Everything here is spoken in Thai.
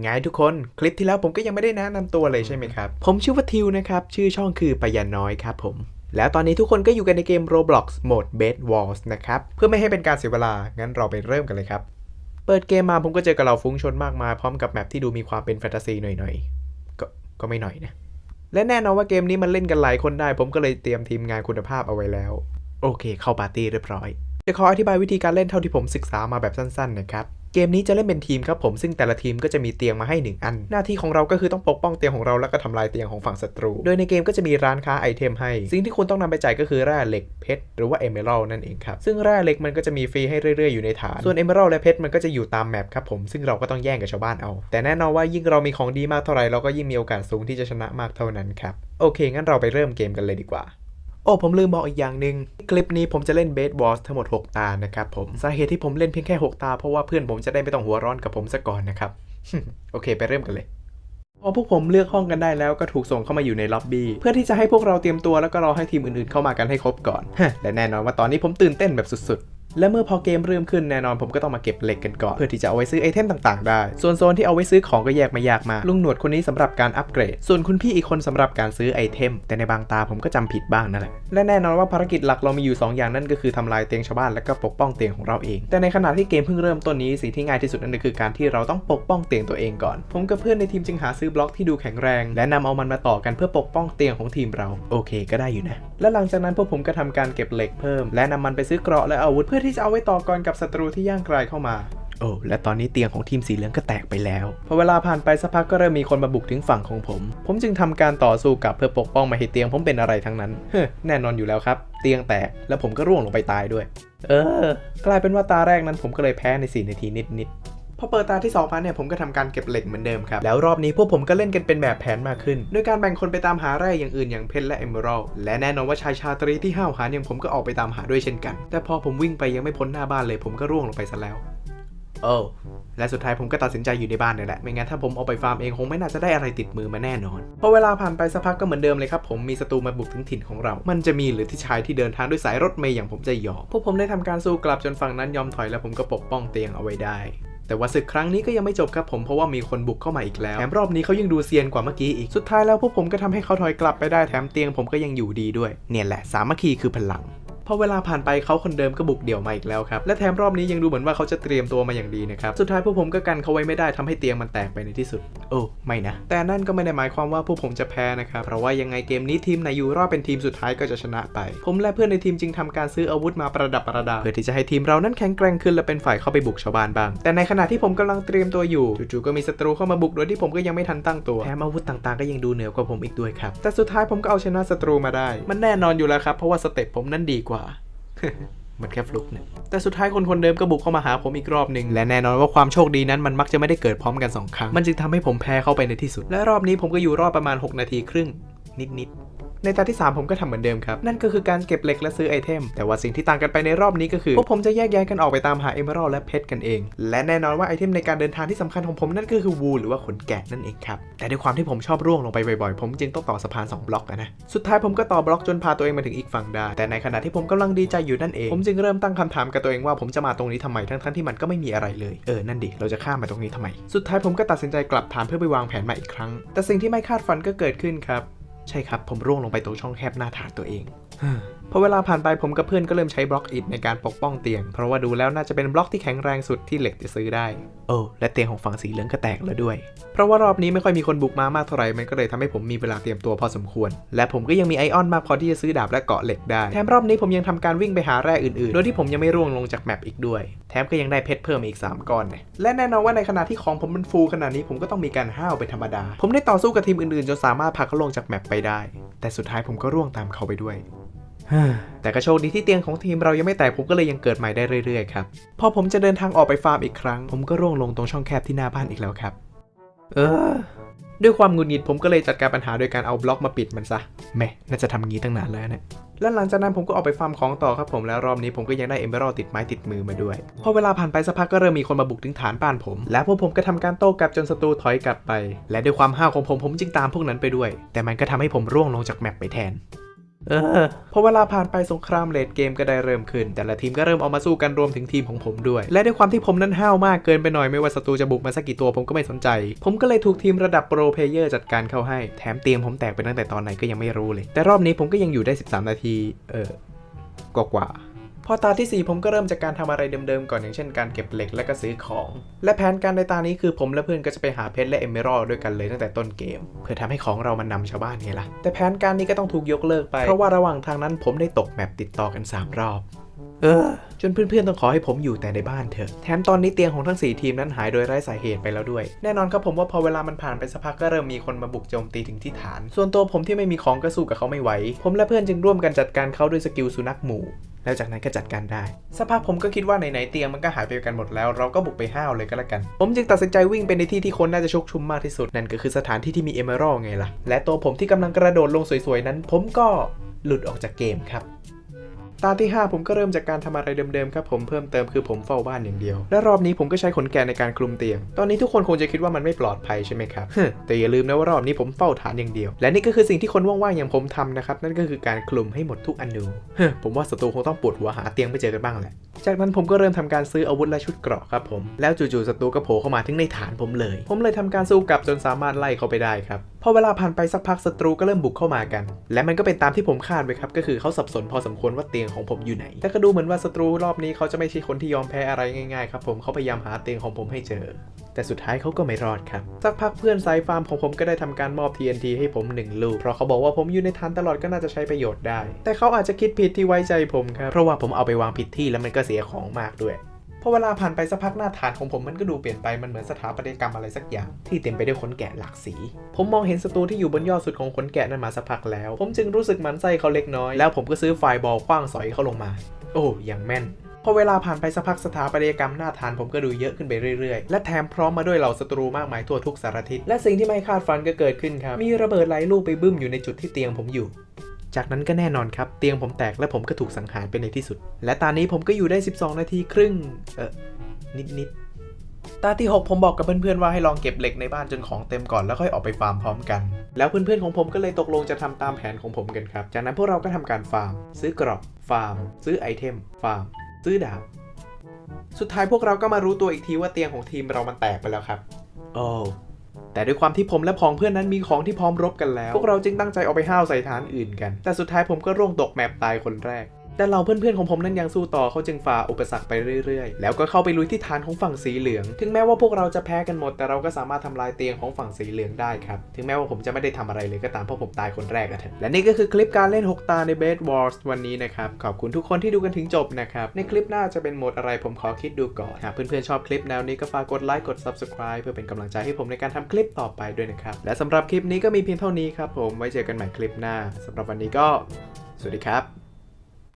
ไงทุกคนคลิปที่แล้วผมก็ยังไม่ได้แนะนำตัวเลยใช่ไหมครับ ผมชื่อว่าทิวนะครับ ชื่อช่องคือปยันน้อยครับผม แล้วตอนนี้ทุกคนก็อยู่กันในเกม Roblox Mode Bed Wars นะครับ เพื่อไม่ให้เป็นการเสียเวลา งั้นเราไปเริ่มกันเลยครับ เปิดเกมมาผมก็เจอกับเราฟุ้งชนมากมายพร้อมกับแมปที่ดูมีความเป็นแฟนตาซีหน่อยๆก็ก็ไม่หน่อยนะและแน่นอนว่าเกมนี้มันเล่นกันหลายคนได้ ผมก็เลยเตรียมทีมงานคุณภาพเอาไว้แล้ว โอเค เข้าปาร์ตี้เรียบร้อยจะขออธิบายวิธีการเล่นเท่าที่ผมศึกษามาแบบสั้น ๆ นะครับ เกมนี้จะเล่นเป็นทีมครับผมซึ่งแต่ละทีมก็จะมีเตียงมาให้ 1 อัน หน้าที่ของเราก็คือต้องปกป้องเตียงของเราแล้วก็ทำลายเตียงของฝั่งศัตรู โดยในเกมก็จะมีร้านค้าไอเทมให้ สิ่งที่คุณต้องนำไปจ่ายก็คือแร่เหล็กเพชรหรือว่าเอเมอรัลนั่นเองครับซึ่งแร่เหล็กมันก็จะมีฟรีให้เรื่อยๆอยู่ในฐานส่วนเอเมอรัลและเพชรมันก็จะอยู่ตามแมปครับผมซึ่งเราก็ต้องแย่งกับชาวบ้านเอาแต่แน่นอนว่ายิ่งเรามีของดีมากเท่าไหร่เราก็ยิ่งมีโอกาสสูงที่จะชนะมากเท่านั้นครับโอเคงั้นเราไปเริ่มเกมกันเลยดีกว่า โอ้ผมลืมบอกอีกอย่างหนึ่งคลิปนี้ผมจะเล่นเบสบอสทั้งหมด 6 ตานะครับผมสาเหตุที่ผมเล่นเพียงแค่ 6 ตา เพราะว่าเพื่อนผมจะได้ไม่ต้องหัวร้อนกับผมซะก่อนนะครับโอเค ไปเริ่มกันเลยพอพวกผมเลือกห้องกันได้แล้วก็ถูกส่งเข้ามาอยู่ในล็อบบี้เพื่อที่จะให้พวกเราเตรียมตัวแล้วก็รอให้ทีมอื่นๆเข้ามากันให้ครบก่อนและแน่นอนว่าตอนนี้ผมตื่นเต้นแบบสุดๆ และเมื่อพอเกมเริ่มขึ้นแน่นอนผมก็ต้องมาเก็บเหล็กกันก่อน เพื่อที่จะเอาไว้ซื้อไอเทมต่างๆ ได้ ส่วนโซนที่เอาไว้ซื้อของก็แยกไม่ยากมากลุงหนวดคนนี้สำหรับการอัปเกรด ส่วนคุณพี่อีกคนสำหรับการซื้อไอเทม แต่ในบางตาผมก็จำผิดบ้างนั่นแหละ และแน่นอนว่าภารกิจหลักเรามีอยู่ 2 อย่างนั่นก็คือทำลายเตียงชาวบ้านและก็ปกป้องเตียงของเราเอง แต่ในขณะที่เกมเพิ่งเริ่มต้นนี้สิ่งที่ง่ายที่สุดนั่นก็คือการที่เราต้องปกป้องเตียงตัวเองก่อน ผมกับเพื่อนในทีมจึงหาซื้อบล็อกที่ดูแข็งแรง และนำเอามันมาต่อกันเพื่อปกป้องเตียงของทีมเรา โอเค ก็ได้อยู่นะ และหลังจากนั้นพวกผมก็ทำการเก็บเหล็กเพิ่ม และนำมันไปซื้อเกราะและอาวุธเพื่อที่จะเอาไว้ต่อกรกับศัตรูที่ย่างไกลเข้ามา โอ้และตอนนี้เตียงของทีมสีเหลืองก็แตกไปแล้วพอเวลาผ่านไปสักพักก็เริ่มมีคนมาบุกถึงฝั่งของผม ผมจึงทำการต่อสู้กลับเพื่อปกป้องไม่ให้เตียงผมเป็นอะไรทั้งนั้นเฮ้อแน่นอนอยู่แล้วครับ เตียงแตกแล้วผมก็ร่วงลงไปตายด้วย เออ กลายเป็นว่าตาแรกนั้นผมก็เลยแพ้ใน4นาทีนิดๆ พอเปิดตาที่2มาเนี่ยผมก็ทำการเก็บเหล็กเหมือนเดิมครับ แล้วรอบนี้พวกผมก็เล่นกันเป็นแบบแผนมากขึ้น โดยการแบ่งคนไปตามหาแร่อย่างอื่นอย่างเพชรและเอเมอรัลและแน่นอนว่าชายชาตรีที่ห้าวหาญอย่างผมก็ออกไปตามหาด้วยเช่นกัน แต่พอผมวิ่งไปยังไม่พ้นหน้าบ้านเลย ผมก็ร่วงลงไปซะแล้วโอ้และสุดท้ายผมก็ตัดสินใจอยู่ในบ้านนี่แหละ ไม่งั้นถ้าผมเอาไปฟาร์มเองคงไม่น่าจะได้อะไรติดมือมาแน่นอน พอเวลาผ่านไปสักพักก็เหมือนเดิมเลยครับผมมีศัตรูมาบุกถึงถิ่นของเรา มันจะมีหรือที่ชายที่เดินทางด้วยสายรถเมย์อย่างผมจะยอมพวกผมได้ทำการสู้กลับจนฝั่งนั้นยอมถอยและผมก็ปกป้องเตียงเอาไว้ได้ แต่ว่าศึกครั้งนี้ก็ยังไม่จบครับผมเพราะว่ามีคนบุกเข้ามาอีกแล้วแถมรอบนี้เขายังดูเซียนกว่าเมื่อกี้อีกสุดท้ายแล้วพวกผมก็ทำให้เขาถอยกลับไปได้แถมเตียงผมก็ยังอยู่ดีด้วยเนี่ยแหละสามัคคีคือพลัง พอเวลาผ่านไปเขาคนเดิมก็บุกเดี่ยวมาอีกแล้วครับ และแถมรอบนี้ยังดูเหมือนว่าเขาจะเตรียมตัวมาอย่างดีนะครับ สุดท้ายพวกผมก็กันเขาไว้ไม่ได้ทำให้เตียงมันแตกไปในที่สุด โอ้ไม่นะ แต่นั่นก็ไม่ได้หมายความว่าพวกผมจะแพ้นะครับ เพราะว่ายังไงเกมนี้ทีมไหนอยู่รอบเป็นทีมสุดท้ายก็จะชนะไป ผมและเพื่อนในทีมจึงทำการซื้ออาวุธมาประดับประดา เพื่อที่จะให้ทีมเรานั้นแข็งแกร่งขึ้นและเป็นฝ่ายเข้าไปบุกชาวบ้านบ้าง แต่ในขณะที่ผมกำลังเตรียมตัวอยู่จู่ๆก็มีศัตรูเข้ามาบุกโดยที่ผมก็ยังไม่ทันตั้งตัวแถมอาวุธต่างๆก็ยังดูเหนือกว่าผมอีกด้วยครับแต่สุดท้ายผมก็เอาชนะศัตรูมาได้ มันแน่นอนอยู่แล้วครับเพราะว่าสเต็ปผมนั้นดีกว่ามันแค่ฟลุกเนี่ยแต่สุดท้ายคนคนเดิมก็บุกเข้ามาหาผมอีกรอบหนึ่งและแน่นอนว่าความโชคดีนั้นมันมักจะไม่ได้เกิดพร้อมกัน 2 ครั้ง มันจึงทำให้ผมแพ้เข้าไปในที่สุด และรอบนี้ผมก็อยู่รอบประมาณ 6 นาทีครึ่ง นิดๆ ในตาที่ 3 ผมก็ทำเหมือนเดิมครับ นั่นก็คือการเก็บเหล็กและซื้อไอเทม แต่ว่าสิ่งที่ต่างกันไปในรอบนี้ก็คือพวกผมจะแยกย้ายกันออกไปตามหาเอเมอรัลและเพชรกันเอง และแน่นอนว่าไอเทมในการเดินทางที่สำคัญของผมนั่นก็คือวูลหรือว่าขนแกะนั่นเองครับ แต่ด้วยความที่ผมชอบร่วงลงไปบ่อยๆ ผมจึงต้องต่อสะพาน 2 บล็อกนะ สุดท้ายผมก็ต่อบล็อกจนพาตัวเองมาถึงอีกฝั่งได้ แต่ในขณะที่ผมกำลังดีใจอยู่นั่นเอง ผมจึงเริ่มตั้งคำถามกับตัวเองว่าผมจะมาตรงนี้ทำไมทั้งๆที่มันก็ไม่มีอะไรเลย เออ นั่นดิ เราจะข้ามมาตรงนี้ทำไม สุดท้ายผมก็ตัดสินใจกลับฐานเพื่อไปวางแผนใหม่อีกครั้ง แต่สิ่งที่ไม่คาดฝันก็เกิดขึ้นครับ ใช่ครับ ผมร่วงลงไปตรงช่องแคบหน้าฐานตัวเอง พอเวลาผ่านไปผมกับเพื่อนก็เริ่มใช้บล็อกอิฐในการปกป้องเตียง เพราะว่าดูแล้วน่าจะเป็นบล็อกที่แข็งแรงสุดที่เหล็กจะซื้อได้ โอ้และเตียงของฝั่งสีเหลืองก็แตกแล้วด้วย เพราะว่ารอบนี้ไม่ค่อยมีคนบุกมามากเท่าไหร่มันก็เลยทำให้ผมมีเวลาเตรียมตัวพอสมควร และผมก็ยังมีไอออนมากพอที่จะซื้อดาบและเกาะเหล็กได้ แถมรอบนี้ผมยังทำการวิ่งไปหาแร่อื่นๆ โดยที่ผมยังไม่ร่วงลงจากแมปอีกด้วย แถมก็ยังได้เพชรเพิ่มอีก 3ก้อนเนี่ยและแน่นอนว่าในขณะที่ของผมมันฟูขนาดนี้ผมก็ต้องมีการห้าวเป็นธรรมดา ผมได้ต่อสู้กับทีมอื่นๆจนสามารถพาเขาลงจากแมปไปได้ แต่สุดท้ายผมก็ร่วงตามเขาไปด้วย แต่ก็โชคดีที่เตียงของทีมเรายังไม่แตกผมก็เลยยังเกิดใหม่ได้เรื่อยๆครับ พอผมจะเดินทางออกไปฟาร์มอีกครั้ง ผมก็ร่วงลงตรงช่องแคบที่หน้าบ้านอีกแล้วครับ เออ ด้วยความงุดหงิดผมก็เลยจัดการปัญหาโดยการเอาบล็อกมาปิดมันซะแม่น่าจะทำงี้ตั้งนานแล้วเนี่ยและหลังจากนั้นผมก็ออกไปฟาร์มของต่อครับผมแล้วรอบนี้ผมก็ยังได้เอเมอรัลติดไม้ติดมือมาด้วย พอเวลาผ่านไปสักพักก็เริ่มมีคนมาบุกถึงฐานบ้านผม และพวกผมก็ทำการโต้กลับจนศัตรูถอยกลับไป และด้วยความห้าวของผมผมจึงตามพวกนั้นไปด้วย แต่มันก็ทำให้ผมร่วงลงจากแมปไปแทน เออพอเวลาผ่านไปสงครามเลดเกมก็ได้เริ่มขึ้น แต่ละทีมก็เริ่มออกมาสู้กันรวมถึงทีมของผมด้วย และด้วยความที่ผมนั้นห้าวมากเกินไปหน่อยไม่ว่าศัตรูจะบุกมาสักกี่ตัวผมก็ไม่สนใจ ผมก็เลยถูกทีมระดับโปรเพลเยอร์จัดการเข้าให้แถมเตียงผมแตกไปตั้งแต่ตอนไหนก็ยังไม่รู้เลย แต่รอบนี้ผมก็ยังอยู่ได้ 13 นาที เออกว่าๆพ อตาที่ 4 ผมก็เริ่มจากการทำอะไรเดิมๆก่อนอย่างเช่นการเก็บเหล็กและก็ซื้อของ และแผนการในตานี้คือผมและเพื่อนก็จะไปหาเพชรและเอเมอรัลด้วยกันเลยตั้งแต่ต้นเกม เพื่อทำให้ของเรามันนำชาวบ้านไงล่ะแต่แผนการนี้ก็ต้องถูกยกเลิกไปเพราะว่าระหว่างทางนั้นผมได้ตกแมปติดต่อกัน 3 รอบเออจนเพื่อนๆต้องขอให้ผมอยู่แต่ในบ้านเถอะ แถมตอนนี้เตียงของทั้ง 4 ทีมนั้นหายโดยไร้สาเหตุไปแล้วด้วย แน่นอนครับผมว่าพอเวลามันผ่านไปสักพักก็เริ่มมีคนมาบุกโจมตีถึงที่ฐาน ส่วนตัวผมที่ไม่มีของก็สู้กับเขาไม่ไหว ผมและเพื่อนจึงร่วมกันจัดการเขาด้วยสกิลสุนัขหมู่ แล้วจากนั้นก็จัดการได้ สภาพผมก็คิดว่าไหนๆเตียงมันก็หายไปกันหมดแล้ว เราก็บุกไปห้าวเลยก็แล้วกัน ผมจึงตัดสินใจวิ่งไปในที่ที่คนน่าจะชกชุมมากที่สุด นั่นก็คือสถานที่ที่มีเอเมอรัลไงล่ะ และตัวผมที่กำลังกระโดดลงสวยๆนั้น ผมก็หลุดออกจากเกมครับ ตาที่ 5 ผมก็เริ่มจากการทำอะไรเดิมๆครับผมเพิ่มเติมคือผมเฝ้าบ้านอย่างเดียว และรอบนี้ผมก็ใช้ขนแกะในการคลุมเตียง ตอนนี้ทุกคนคงจะคิดว่ามันไม่ปลอดภัยใช่ไหมครับแต่อย่าลืมนะว่ารอบนี้ผมเฝ้าฐานอย่างเดียว และนี่ก็คือสิ่งที่คนว่างๆอย่างผมทำนะครับนั่นก็คือการคลุมให้หมดทุกอนูฮึผมว่าศัตรูคงต้องปวดหัวหาเตียงไม่เจอกันบ้างแหละจากนั้นผมก็เริ่มทำการซื้ออาวุธและชุดเกราะครับผมแล้วจู่ๆศัตรูก็โผล่เข้ามาถึงในฐานผมเลย ผมเลยทำการสู้กลับจนสามารถไล่เขาไปได้ครับพอเวลาผ่านไปสักพักศัตรูก็เริ่มบุกเข้ามากัน และมันก็เป็นตามที่ผมคาดไว้ครับก็คือเขาสับสนพอสมควรว่าเตียงของผมอยู่ไหน แต่ก็ดูเหมือนว่าศัตรูรอบนี้เขาจะไม่ใช่คนที่ยอมแพ้อะไรง่ายๆครับผมเขาพยายามหาเตียงของผมให้เจอ แต่สุดท้ายเขาก็ไม่รอดครับสักพักเพื่อนสายฟาร์มของผมก็ได้ทำการมอบ TNT ให้ผมหนึ่งลูก เพราะเขาบอกว่าผมอยู่ในฐานตลอดก็น่าจะใช้ประโยชน์ได้ แต่เขาอาจจะคิดผิดที่ไว้ใจผมครับเพราะว่าผมเอาไปวางผิดที่แล้วมันก็เสียของมากด้วย พอเวลาผ่านไปสักพักหน้าฐานของผมมันก็ดูเปลี่ยนไปมันเหมือนสถาปัตยกรรมอะไรสักอย่าง ที่เต็มไปด้วยขนแกะหลากสี ผมมองเห็นศัตรูที่อยู่บนยอดสุดของขนแกะนั้นมาสักพักแล้ว ผมจึงรู้สึกหมันไส้เขาเล็กน้อย แล้วผมก็ซื้อไฟบอลคว้างสอยเขาลงมา โอ้อย่างแม่นพอเวลาผ่านไปสักพักสถาปัตยกรรมหน้าฐานผมก็ดูเยอะขึ้นไปเรื่อยๆ และแถมพร้อมมาด้วยเหล่าศัตรูมากมายทั่วทุกสารทิศ และสิ่งที่ไม่คาดฝันก็เกิดขึ้นครับ มีระเบิดหลลูกไปบึ้มอยู่ในจุดที่เตียงผมอยู่ จากนั้นก็แน่นอนครับ เตียงผมแตกและผมก็ถูกสังหารไปในที่สุด และตอนนี้ผมก็อยู่ได้ 12 นาทีครึ่ง เออนิดนิดๆตาที่ 6 ผมบอกกับเพื่อนๆว่าให้ลองเก็บเหล็กในบ้านจนของเต็มก่อนแล้วค่อยออกไปฟาร์มพร้อมกัน แล้วเพื่อนๆของผมก็เลยตกลงจะทำตามแผนของผมกันครับ จากนั้นพวกเราก็ทำการฟาร์ม ซื้อกรอบฟาร์ม ซื้อไอเทม ฟาร์ม ซื้อดาบ สุดท้ายพวกเราก็มารู้ตัวอีกทีว่าเตียงของทีมเรามันแตกไปแล้วครับ โอ้ แต่ด้วยความที่ผมและพ้องเพื่อนนั้นมีของที่พร้อมรบกันแล้ว พวกเราจึงตั้งใจเอาไปห้าวใส่ฐานอื่นกัน แต่สุดท้ายผมก็ร่วงตกแมปตายคนแรก แต่เราเพื่อนๆของผมนั้นยังสู้ต่อเขาจึงฝ่าอุปสรรคไปเรื่อยๆ แล้วก็เข้าไปลุยที่ฐานของฝั่งสีเหลือง ถึงแม้ว่าพวกเราจะแพ้กันหมด แต่เราก็สามารถทำลายเตียงของฝั่งสีเหลืองได้ครับ ถึงแม้ว่าผมจะไม่ได้ทำอะไรเลยก็ตามเพราะผมตายคนแรกอะเถอะและนี่ก็คือคลิปการเล่น 6 ตาใน Bed Wars วันนี้นะครับ ขอบคุณทุกคนที่ดูกันถึงจบนะครับ ในคลิปหน้าจะเป็นโหมดอะไรผมขอคิดดูก่อน หากเพื่อนๆชอบคลิปแนวนี้ก็ฝากกดไลค์กด Subscribe เพื่อเป็นกำลังใจให้ผมในการทำคลิปต่อไปด้วยนะครับ และสำหรับคลิปนี้ก็มีเพียงเท่านี้ครับผม ไว้เจอกันใหม่คลิปหน้าสำหรับวันนี้ก็ สวัสดีครับ